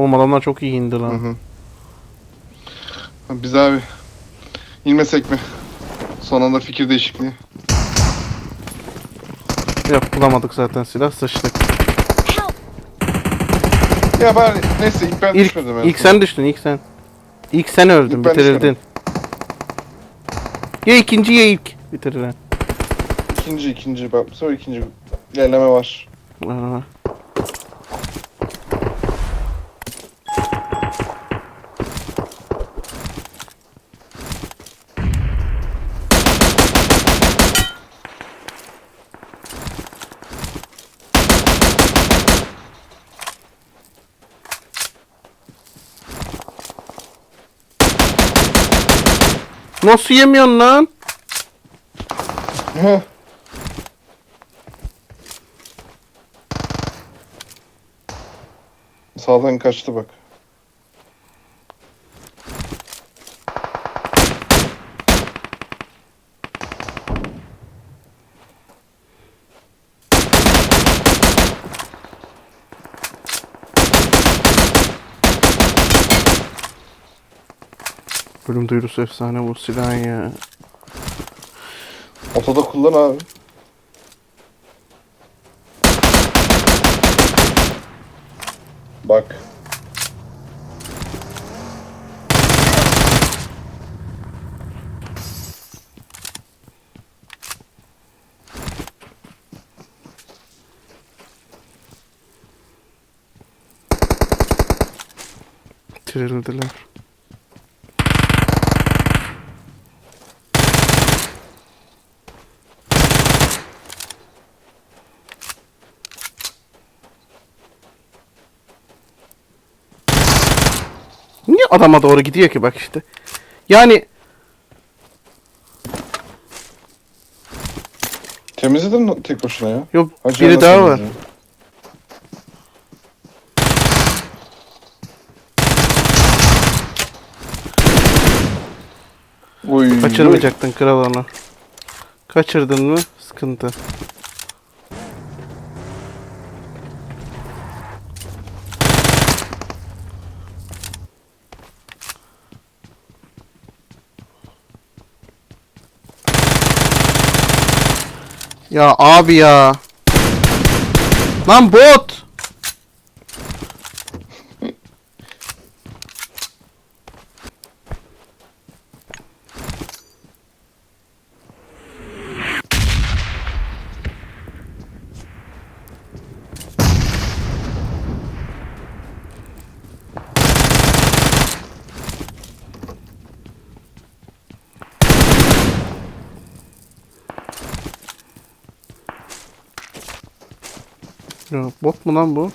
Oğlum adamlar çok iyi indi Hı lan. hı. Biz abi inmesek mi? Son anda fikir değişikliği. Yok bulamadık zaten silah sıçtık. Ya bari neyse ilk ben İlk, düşmedim. en ilk sen düştün ilk sen. İlk sen öldün İlk ben bitirildin. Ya ikinci ya ilk bitirilen. İkinci ikinci bak sonra ikinci ilerleme var. Aa. Nasıl yemiyorsun lan? Sağdan kaçtı bak. Duyurusu efsane bu silah ya. Otoda kullan abi. Bak. Tirildiler. Adama doğru gidiyor ki bak işte. Yani Temizledin mi tek başına ya? yok Hacı biri daha var. Oy. Kaçırmayacaktın kral onu. Kaçırdın mı? Sıkıntı. Ya abi ya. Lan bot. Ya, bot mu lan bu?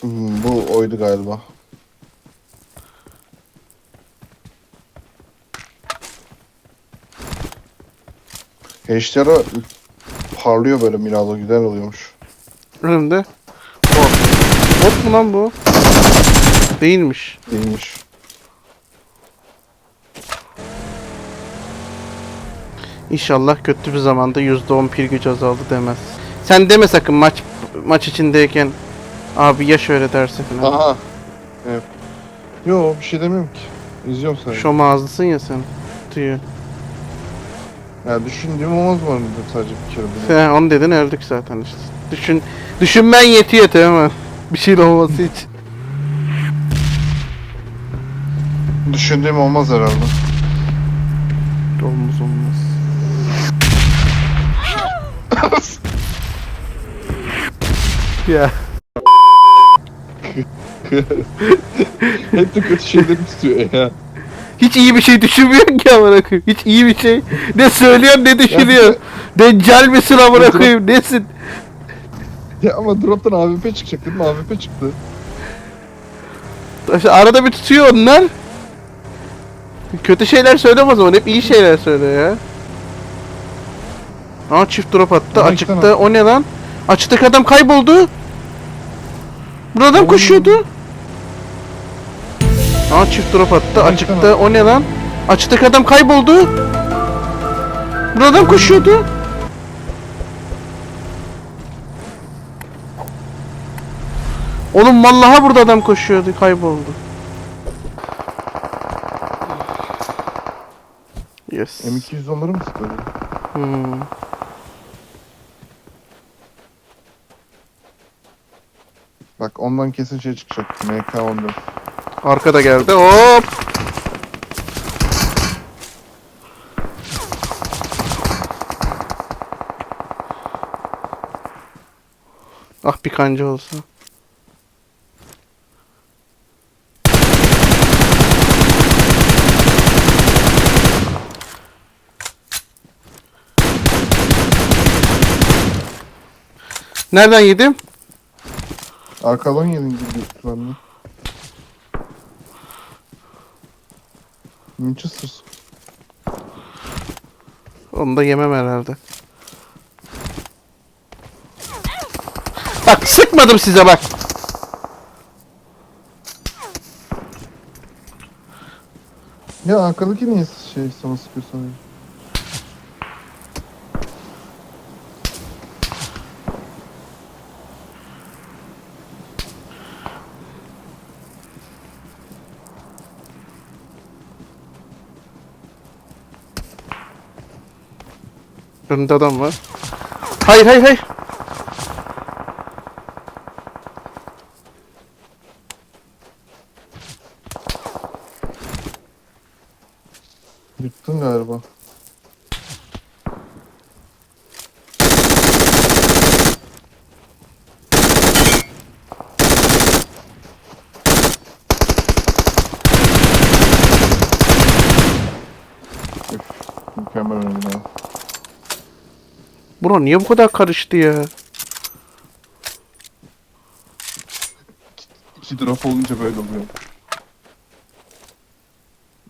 Hmm, bu oydu galiba. HDR'a parlıyor böyle Milano güzel oluyormuş. Önümde. Bot. Bot mu lan bu? Değilmiş. İyiymiş. İnşallah kötü bir zamanda %10 pil gücü azaldı demez. Sen deme sakın maç maç içindeyken abi ya şöyle derse falan. Aha. Evet. Yo bir şey demiyorum ki. İzliyorum sadece. Şom ağızlısın ya sen. Tüyü. Ya düşündüğüm olmaz mı sadece bir kere. bunu. Sen onu dedin öldük zaten işte. Düşün, düşünmen yetiyor tamam? Bir şey olması için. Düşündüğüm olmaz herhalde. Olmaz olmaz. ya. Hep de kötü şeyleri tutuyor ya. Hiç iyi bir şey düşünmüyorsun ki amına koyayım. Hiç iyi bir şey. Ne söylüyorsun ne düşünüyorsun. Deccal misin amına koyayım nesin? Ya ama drop'tan AWP çıkacak dedim AWP çıktı. İşte arada bir tutuyor onlar. Kötü şeyler söyleme o zaman. Hep iyi şeyler söyle ya. Aa çift drop attı. Aa, Açıkta. O ne lan? Açıktaki adam kayboldu. Burada adam Oy. koşuyordu. Aa çift drop attı. Açıkta. O ne lan? Açıktaki adam kayboldu. Burada adam koşuyordu. Oğlum vallahi burada adam koşuyordu, kayboldu. Yes. M210'ları mı sıkıyor? Hmm. Bak ondan kesin şey çıkacak. MK14. Arkada geldi. Hop. Ah bir kanca olsa. Nereden yedim? Arkadan yedin gibi büyük ihtimalle. Winchester. Onu da yemem herhalde. Bak sıkmadım size bak. Ya arkadaki niye şey sana sıkıyor Önünde adam var. Hayır hayır hayır. Yıktın galiba. Mükemmel oyun. Bro niye bu kadar karıştı ya? İki drop olunca böyle oluyor.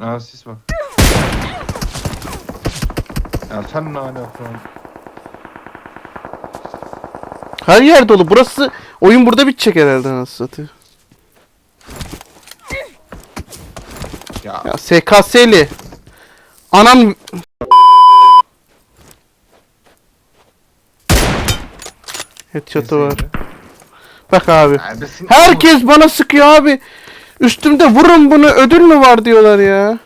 Aa sis var. Ya sen ne alaka? Her yer dolu. Burası oyun burada bitecek herhalde nasıl satıyor. Ya Ya SKS'li. Anam Headshot'ı var. Bak abi. Neredesin? Herkes bana sıkıyor abi. Üstümde vurun bunu ödül mü var diyorlar ya.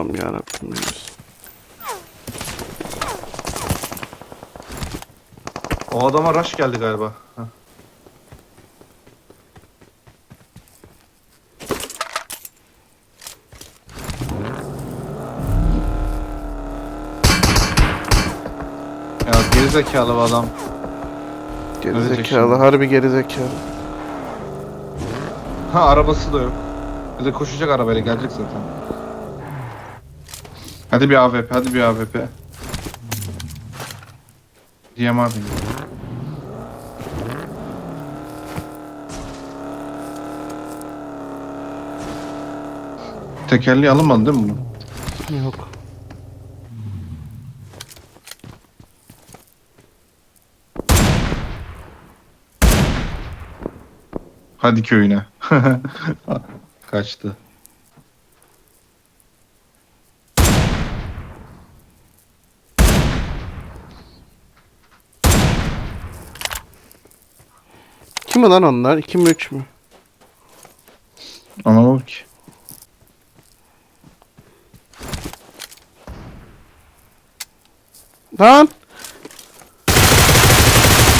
Allah'ım yarabbim. ya. O adama rush geldi galiba. Heh. Ya gerizekalı bu adam. Gerizekalı, harbi gerizekalı. Ha arabası da yok. Bir de koşacak arabayla gelecek zaten. Hadi bir AWP, hadi bir AWP. Diyem abi. Tekerleği alınmadı değil mi bunu? Yok. Hadi köyüne. Kaçtı. Kim lan onlar? 2 mi 3 mü? Anlamadım ki. Lan!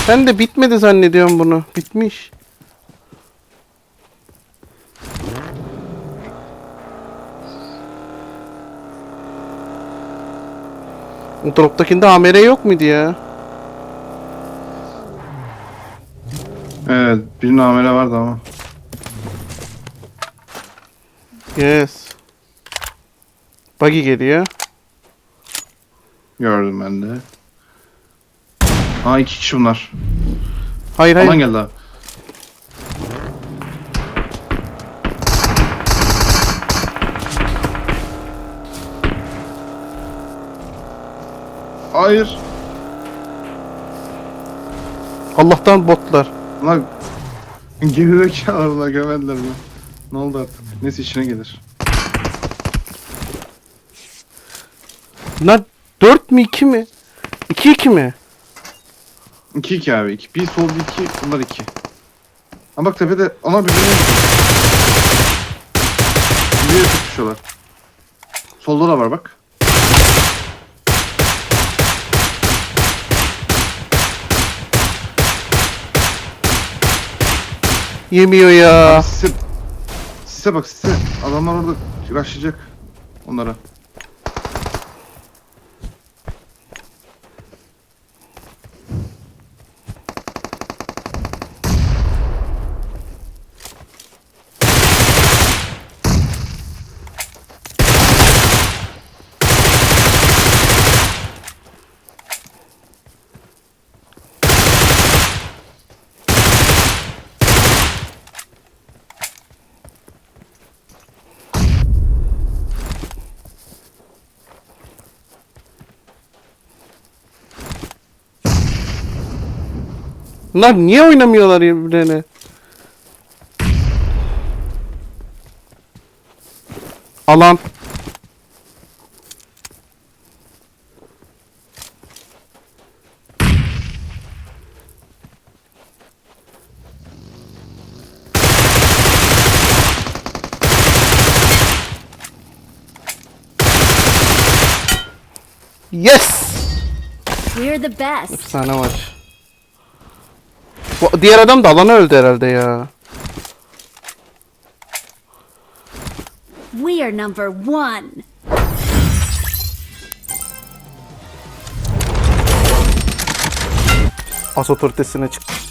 Ben de bitmedi zannediyorum bunu. Bitmiş. Droptakinde AMR yok muydu ya? Evet birinin amele vardı ama. Yes. Buggy geliyor. Gördüm ben de. Aa iki kişi bunlar. Hayır hayır. Alan geldi abi. Hayır. Allah'tan botlar. Lan gerizekalılar bunlar gömediler mi? Ne oldu artık? Neyse işine gelir. Bunlar 4 mi 2 mi? 2 2 mi? 2-2 abi. 2. Bir sol bir 2. Bunlar 2. Ama bak tepede ana birbirine Birbirine tutuşuyorlar. Solda da var bak. Yemiyor ya. Sise, sise bak sise. Adamlar orada rushlayacak onlara. Bunlar niye oynamıyorlar birbirine? Alan. Yes! We're the best. Efsane maç. Diğer adam da alana öldü herhalde ya. We are number one. As otoritesine çıktı.